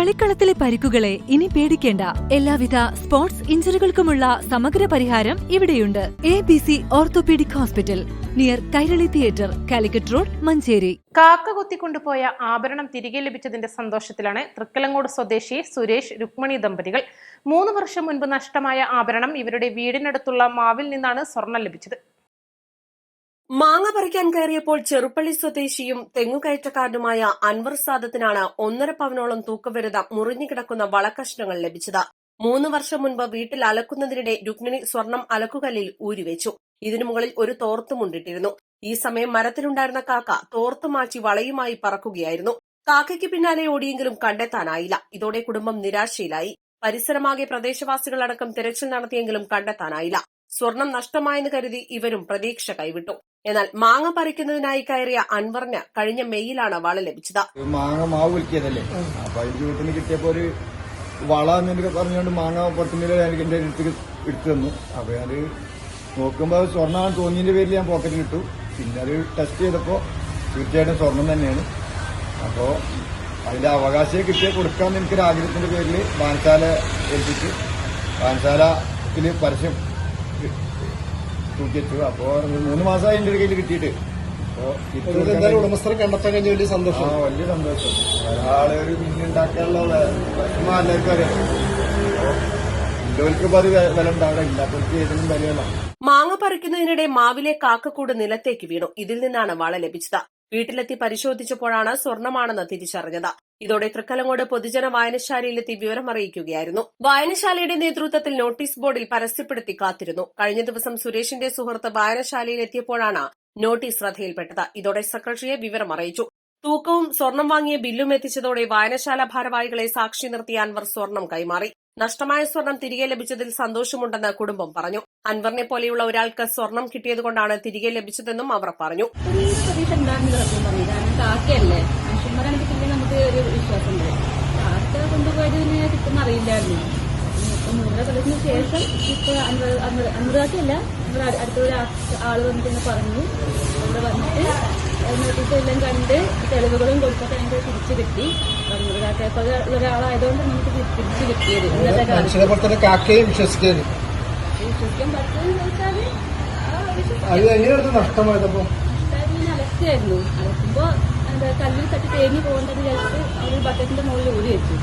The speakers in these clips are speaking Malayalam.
കളിക്കളത്തിലെ പരിക്കുകളെ ഇനി പേടിക്കേണ്ട. എല്ലാവിധ സ്പോർട്സ് ഇഞ്ചുറികൾക്കുമുള്ള സമഗ്ര പരിഹാരം ഇവിടെയുണ്ട്. A B C orthopaedic hospital near Kairali theatre Calicut road Manjeri. കാക്ക കുത്തിക്കൊണ്ടുപോയ ആഭരണം തിരികെ ലഭിച്ചതിന്റെ സന്തോഷത്തിലാണ് തൃക്കലങ്ങോട് സ്വദേശി സുരേഷ് രുക്മണി ദമ്പതികൾ. മൂന്ന് വർഷം മുൻപ് നഷ്ടമായ ആഭരണം ഇവരുടെ വീടിനടുത്തുള്ള മാവിൽ നിന്നാണ് സ്വർണം ലഭിച്ചത്. മാങ്ങ പറിക്കാൻ കയറിയപ്പോൾ ചെറുപ്പള്ളി സ്വദേശിയും തെങ്ങുകയറ്റക്കാരനുമായ അൻവർ സാദത്തിനാണ് ഒന്നര പവനോളം തൂക്കവരുത മുറിഞ്ഞുകിടക്കുന്ന വളക്കഷ്ണങ്ങൾ ലഭിച്ചത്. മൂന്ന് വർഷം മുൻപ് വീട്ടിൽ അലക്കുന്നതിനിടെ രുക്മിണി സ്വർണം അലക്കുകല്ലിൽ ഊരിവെച്ചു. ഇതിനു മുകളിൽ ഒരു തോർത്തുമുണ്ടിട്ടിരുന്നു ഈ സമയം മരത്തിലുണ്ടായിരുന്ന കാക്ക തോർത്തു മാറ്റി വളയുമായി പറക്കുകയായിരുന്നു. കാക്കയ്ക്ക് പിന്നാലെ ഓടിയെങ്കിലും കണ്ടെത്താനായില്ല. ഇതോടെ കുടുംബം നിരാശയിലായി. പരിസരമാകെ പ്രദേശവാസികളടക്കം തിരച്ചിൽ നടത്തിയെങ്കിലും കണ്ടെത്താനായില്ല. സ്വർണം നഷ്ടമായെന്ന് കരുതി ഇവരും പ്രതീക്ഷ കൈവിട്ടു. എന്നാൽ മാങ്ങ പറിക്കുന്നതിനായി കയറിയ അൻവറിന് കഴിഞ്ഞ മെയ്യിലാണ് വള ലഭിച്ചത്. മാങ്ങ മാവ് വിൽക്കിയതല്ലേ? അപ്പൊ അതിന്റെ വീട്ടിൽ നിന്ന് കിട്ടിയപ്പോ ഒരു വള എന്നൊക്കെ പറഞ്ഞുകൊണ്ട് മാങ്ങ എനിക്ക് എന്റെ അടുത്തേക്ക് എടുത്തു തന്നു. അപ്പൊ ഞാൻ നോക്കുമ്പോ സ്വർണമാണ് തോന്നിയതിന്റെ പേരിൽ ഞാൻ പോക്കറ്റിൽ ഇട്ടു. പിന്നെ അത് ടെസ്റ്റ് ചെയ്തപ്പോ തീർച്ചയായിട്ടും സ്വർണം തന്നെയാണ്. അപ്പോ അതിന്റെ അവകാശം കിട്ടിയ കൊടുക്കാമെന്ന് എനിക്കൊരു ആഗ്രഹത്തിന്റെ പേരിൽ വാൻശാല ഏൽപ്പിച്ച് വാൻശാലത്തിൽ പരസ്യം തൂക്കിച്ചു അപ്പോ മൂന്ന് മാസമായി എന്റെ കയ്യിൽ കിട്ടിയിട്ട്. ഉടമസ്ഥരെ കണ്ടെത്താൻ കഴിഞ്ഞ വലിയ ആ സന്തോഷം വലിയ സന്തോഷം. ഒരാളെ ഒരു മീൻ ഉണ്ടാക്കാനുള്ള വിഷമം എല്ലാവർക്കും അറിയാം. ഇല്ലവർക്ക് അത് വെ- വില ഉണ്ടാവില്ല. ഇല്ലാത്തവർക്ക് ഏതിനും വിലയല്ല മാങ്ങ പറിക്കുന്നതിനിടെ മാവിലെ കാക്കക്കൂട് നിലത്തേക്ക് വീണു. ഇതിൽ നിന്നാണ് വള ലഭിച്ചത്. വീട്ടിലെത്തി പരിശോധിച്ചപ്പോഴാണ് സ്വർണമാണെന്ന് തിരിച്ചറിഞ്ഞത്. ഇതോടെ തൃക്കലങ്ങോട് പൊതുജന വായനശാലയിലെത്തി വിവരം അറിയിക്കുകയായിരുന്നു. വായനശാലയുടെ നേതൃത്വത്തിൽ നോട്ടീസ് ബോർഡിൽ പരസ്യപ്പെടുത്തി കാത്തിരുന്നു. കഴിഞ്ഞ ദിവസം സുരേഷിന്റെ സുഹൃത്ത് വായനശാലയിലെത്തിയപ്പോഴാണ് നോട്ടീസ് ശ്രദ്ധയിൽപ്പെട്ടത്. ഇതോടെ സെക്രട്ടറിയെ വിവരം അറിയിച്ചു. തൂക്കവും സ്വർണം വാങ്ങിയ ബില്ലും എത്തിച്ചതോടെ വായനശാല ഭാരവാഹികളെ സാക്ഷി നിർത്തിയ അൻവർ സ്വർണം കൈമാറി. നഷ്ടമായ സ്വർണം തിരികെ ലഭിച്ചതിൽ സന്തോഷമുണ്ടെന്ന് കുടുംബം പറഞ്ഞു. അൻവറിനെ പോലെയുള്ള ഒരാൾക്ക് സ്വർണം കിട്ടിയതുകൊണ്ടാണ് തിരികെ ലഭിച്ചതെന്നും അവർ പറഞ്ഞു. മനുഷ്യന്മാരാണെങ്കിൽ പിന്നെ നമുക്ക് ഒരു വിശ്വാസമുണ്ട്. ഉണ്ട് കൊണ്ടുപോയത് പിന്നെ കിട്ടുന്ന അറിയില്ലായിരുന്നു മൂന്നര കൊല്ലത്തിന് ശേഷം ഇപ്പൊ അന്നുകാക്കല്ല നമ്മുടെ അടുത്തുള്ള ആൾ വന്നിട്ട് പറഞ്ഞു. അവിടെ വന്നിട്ട് നോട്ടീസ് എല്ലാം കണ്ട് തെളിവുകളും കൊടുത്തൊക്കെ ഞങ്ങൾക്ക് തിരിച്ചു കിട്ടി. ഉള്ള ഒരാളായതുകൊണ്ട് നമുക്ക് തിരിച്ചു കിട്ടിയത് ഇന്നത്തെ കാക്കയും വിശ്വസിക്കരുത് വിശ്വസിക്കാൻ പറ്റുമെന്ന് ചോദിച്ചാൽ അത് എങ്ങനെയായിരുന്നു നഷ്ടമായതപ്പോ? ഇങ്ങനെ അലക്കായിരുന്നു അലക്കുമ്പോ എന്താ കല്ലിൽ തട്ടി തേങ്ങി പോകേണ്ടത് വിചാരിച്ചിട്ട് അവർ ബക്കറ്റിന്റെ മുകളിൽ ഓടി വെച്ചു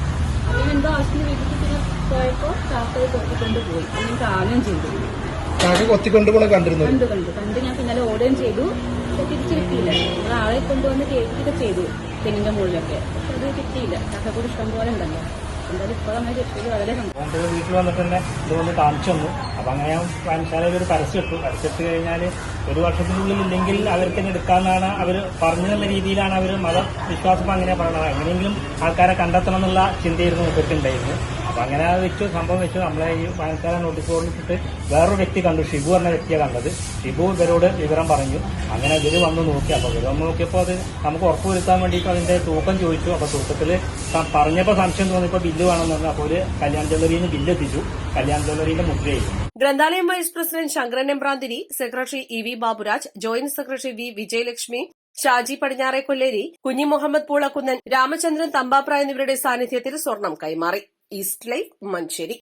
അങ്ങനെ എന്തോ ആവശ്യത്തിന് വീട്ടിൽ പിന്നെ പോയപ്പോ കാക്കയെ കൊത്തിക്കൊണ്ട് പോയി. ഞാൻ കാണുകയും ചെയ്തു. കാക്ക കൊത്തിക്കൊണ്ടുപോകണം കണ്ടിരുന്നു. കണ്ടു കണ്ടു. കണ്ട് ഞാൻ പിന്നാലെ ഓടുകയും ചെയ്തു. തിരിച്ചു കിട്ടിയില്ല നമ്മൾ ആളെ കൊണ്ടുവന്ന് കേൾക്കുകയൊക്കെ ചെയ്തു തെങ്ങിന്റെ മുകളിലൊക്കെ. പക്ഷെ അത് കിട്ടിയില്ല. കാക്കക്കൂടി ഇഷ്ടം പോലെ ഉണ്ടല്ലോ. എന്തായാലും വീട്ടിൽ വന്നിട്ട് തന്നെ ഇതുകൊണ്ട് കാണിച്ചു തന്നു. അപ്പൊ അങ്ങനെ വായനശാലയിൽ ഒരു പരസ്യം ഇട്ടു. പരസ്യം ഇട്ട് കഴിഞ്ഞാൽ ഒരു വർഷത്തിനുള്ളിൽ ഇല്ലെങ്കിൽ അവർക്ക് തന്നെ എടുക്കാമെന്നാണ് അവർ പറഞ്ഞെന്നുള്ള രീതിയിലാണ് അവർ മതവിശ്വാസം അങ്ങനെ പറയുന്നത് എങ്ങനെയെങ്കിലും ആൾക്കാരെ കണ്ടെത്തണം എന്നുള്ള ചിന്തയായിരുന്നു ഇവർക്കുണ്ടായിരുന്നു അപ്പൊ അങ്ങനെ വെച്ചു സംഭവം വെച്ചു. നമ്മളെ ഈ വായനശാല നോട്ടീസ് ബോർഡിൽ ഇട്ടിട്ട് വേറൊരു വ്യക്തി കണ്ടു ഷിബു എന്ന വ്യക്തിയെ കണ്ടത്. ഷിബു ഇവരോട് വിവരം പറഞ്ഞു. അങ്ങനെ ഇവർ വന്ന് നോക്കി. അപ്പൊ ഇവർ വന്ന് നോക്കിയപ്പോൾ അത് നമുക്ക് ഉറപ്പുവരുത്താൻ വേണ്ടിയിട്ട് അതിന്റെ തൂക്കം ചോദിച്ചു. അപ്പൊ തൂക്കത്തിൽ പറഞ്ഞപ്പോൾ സംശയം തോന്നിയപ്പോൾ ബില്ല് വേണമെന്ന് പറഞ്ഞു. അപ്പോൾ ഒരു കല്യാൺ ജ്വല്ലറിയിൽ നിന്ന് ബില്ല് എത്തിച്ചു. കല്യാൺ ജ്വല്ലറിന്റെ മുദ്രയായിരുന്നു ഗ്രന്ഥാലയം vice president Sankaran Embranthiri secretary E V Baburaj joint secretary V Vijayalakshmi Shaji Padinjare Kolleri Kunhi Muhammad പൂളക്കുന്നൻ Ramachandran തമ്പാപ്ര എന്നിവരുടെ സാന്നിധ്യത്തിൽ സ്വർണം കൈമാറി. East like Manjeri